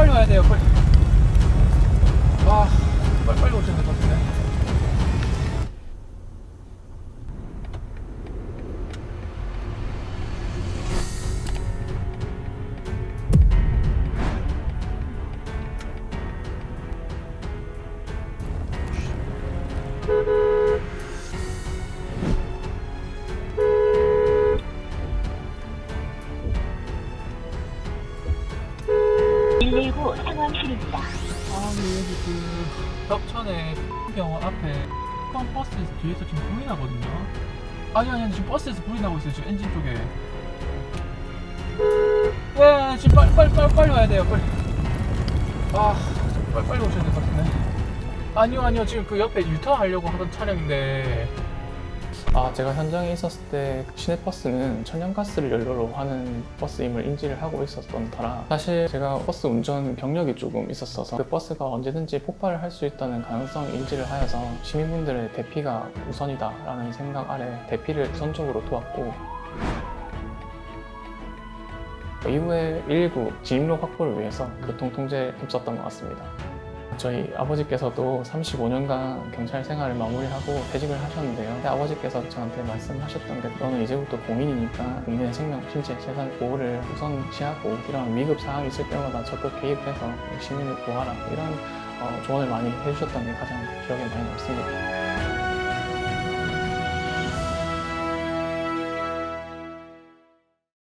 빨리 와야 돼요. 빨리. 119 상황실입니다. 아, 네, 그 덕천에 병원 앞에 큰 버스에서 뒤에서 지금 불이 나거든요. 아니 아니 아니, 지금 버스에서 불이 나고 있어요. 지금 엔진 쪽에. 예, 지금 빨리 빨리 빨리 빨리 와야 돼요. 빨리. 아, 빨리 빨리 오셔야 될 것 같은데. 아니요 아니요 지금 그 옆에 유턴하려고 하던 차량인데 아 제가 현장에 있었을 때 시내버스는 천연가스를 연료로 하는 버스임을 인지를 하고 있었던 터라 사실 제가 버스 운전 경력이 조금 있었어서 그 버스가 언제든지 폭발을 할 수 있다는 가능성을 인지를 하여서 시민분들의 대피가 우선이다라는 생각 아래 대피를 우선적으로 도왔고 이후에 119 진입로 확보를 위해서 교통 통제에 힘썼던 것 같습니다. 저희 아버지께서도 35년간 경찰 생활을 마무리하고 퇴직을 하셨는데요. 근데 아버지께서 저한테 말씀하셨던 게 너는 이제부터 공인이니까 국민의 생명, 신체, 재산 보호를 우선시하고 이런 위급 상황이 있을 때마다 적극 개입해서 시민을 보호하라 이런 어, 조언을 많이 해주셨던 게 가장 기억에 많이 남습니다.